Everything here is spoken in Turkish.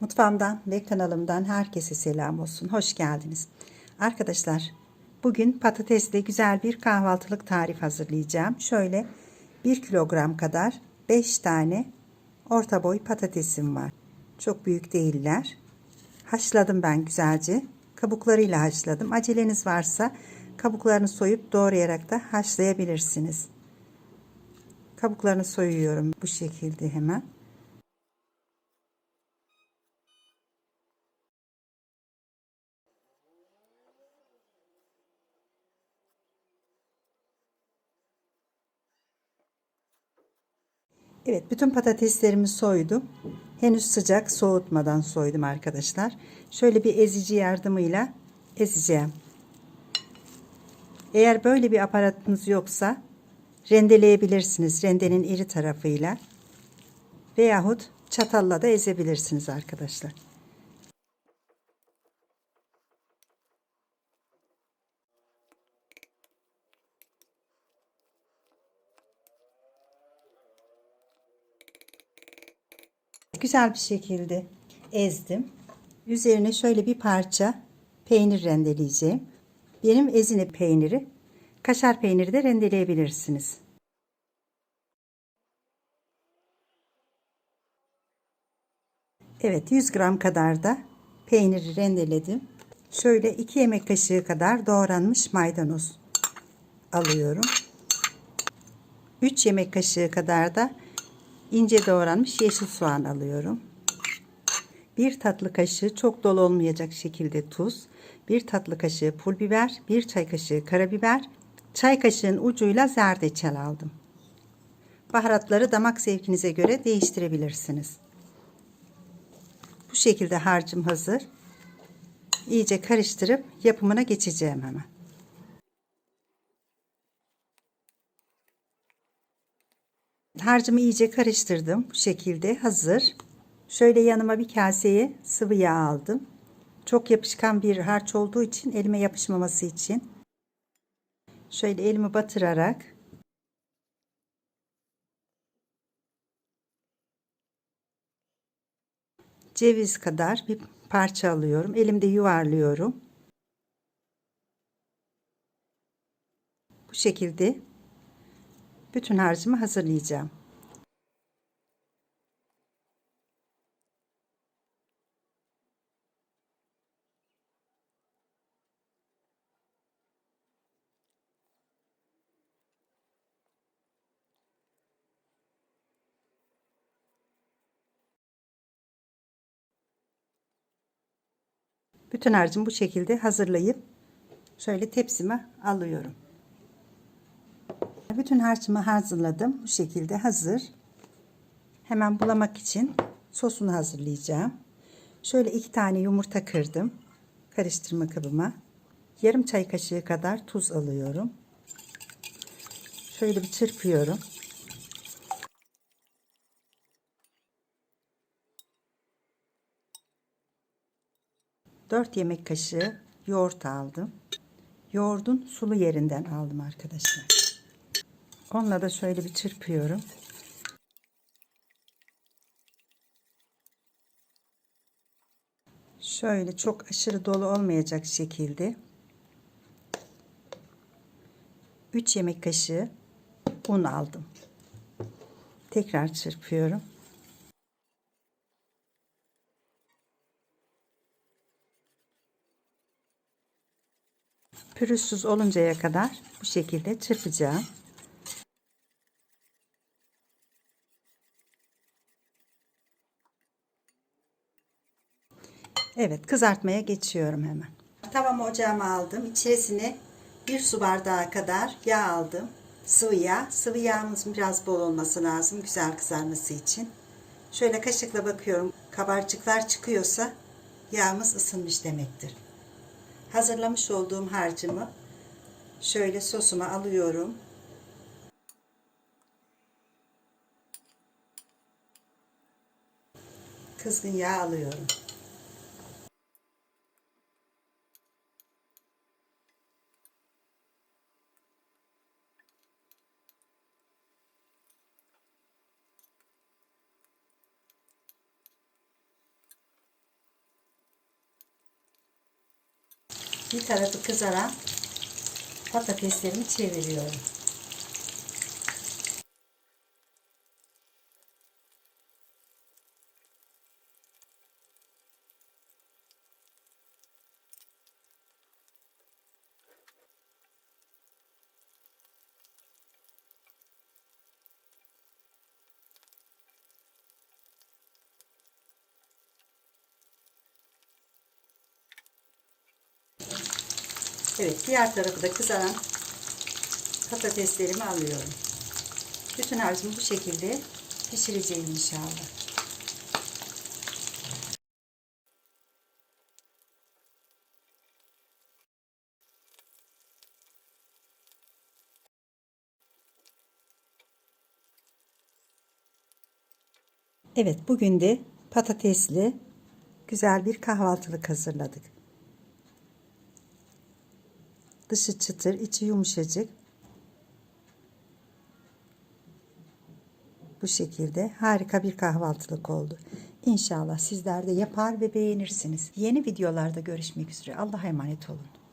Mutfağımdan ve kanalımdan herkese selam olsun. Hoş geldiniz. Arkadaşlar bugün patatesle güzel bir kahvaltılık tarif hazırlayacağım. Şöyle 1 kilogram kadar 5 tane orta boy patatesim var. Çok büyük değiller. Haşladım ben güzelce. Kabuklarıyla haşladım. Aceleniz varsa kabuklarını soyup doğrayarak da haşlayabilirsiniz. Kabuklarını soyuyorum bu şekilde hemen. Evet bütün patateslerimi soydum. Henüz sıcak soğutmadan soydum arkadaşlar. Şöyle bir ezici yardımıyla ezeceğim. Eğer böyle bir aparatınız yoksa rendeleyebilirsiniz rendenin iri tarafıyla. Veyahut çatalla da ezebilirsiniz arkadaşlar. Güzel bir şekilde ezdim. Üzerine şöyle bir parça peynir rendeleyeceğim. Benim ezine peyniri, kaşar peyniri de rendeleyebilirsiniz. Evet 100 gram kadar da peyniri rendeledim. Şöyle 2 yemek kaşığı kadar doğranmış maydanoz alıyorum. 3 yemek kaşığı kadar da ince doğranmış yeşil soğan alıyorum. 1 tatlı kaşığı çok dolu olmayacak şekilde tuz, 1 tatlı kaşığı pul biber, 1 çay kaşığı karabiber, çay kaşığın ucuyla zerdeçal aldım. Baharatları damak zevkinize göre değiştirebilirsiniz. Bu şekilde harcım hazır. İyice karıştırıp yapımına geçeceğim hemen. Harcımı iyice karıştırdım. Bu şekilde hazır. Şöyle yanıma bir kaseye sıvı yağ aldım. Çok yapışkan bir harç olduğu için elime yapışmaması için. Şöyle elimi batırarak ceviz kadar bir parça alıyorum. Elimde yuvarlıyorum. Bu şekilde bütün harcımı hazırlayacağım. Bütün harcımı bu şekilde hazırlayıp şöyle tepsime alıyorum. Bütün harcımı hazırladım. Bu şekilde hazır. Hemen bulamak için sosunu hazırlayacağım. Şöyle iki tane yumurta kırdım. Karıştırma kabıma. Yarım çay kaşığı kadar tuz alıyorum. Şöyle bir çırpıyorum. Dört yemek kaşığı yoğurt aldım. Yoğurdun sulu yerinden aldım arkadaşlar. Onunla da şöyle bir çırpıyorum. Şöyle çok aşırı dolu olmayacak şekilde 3 yemek kaşığı un aldım. Tekrar çırpıyorum. Pürüzsüz oluncaya kadar bu şekilde çırpacağım. Evet kızartmaya geçiyorum hemen. Tavamı ocağıma aldım. İçerisine bir su bardağı kadar yağ aldım. Sıvı yağ. Sıvı yağımız biraz bol olması lazım güzel kızarması için. Şöyle kaşıkla bakıyorum. Kabarcıklar çıkıyorsa yağımız ısınmış demektir. Hazırlamış olduğum harcımı şöyle sosuma alıyorum. Kızgın yağ alıyorum. Bir tarafı kızaran patateslerimi çeviriyorum. Evet, diğer tarafı da kızaran patateslerimi alıyorum. Bütün harcımı bu şekilde pişireceğim inşallah. Evet, bugün de patatesli güzel bir kahvaltılık hazırladık. Dışı çıtır, içi yumuşacık. Bu şekilde harika bir kahvaltılık oldu. İnşallah sizler de yapar ve beğenirsiniz. Yeni videolarda görüşmek üzere. Allah'a emanet olun.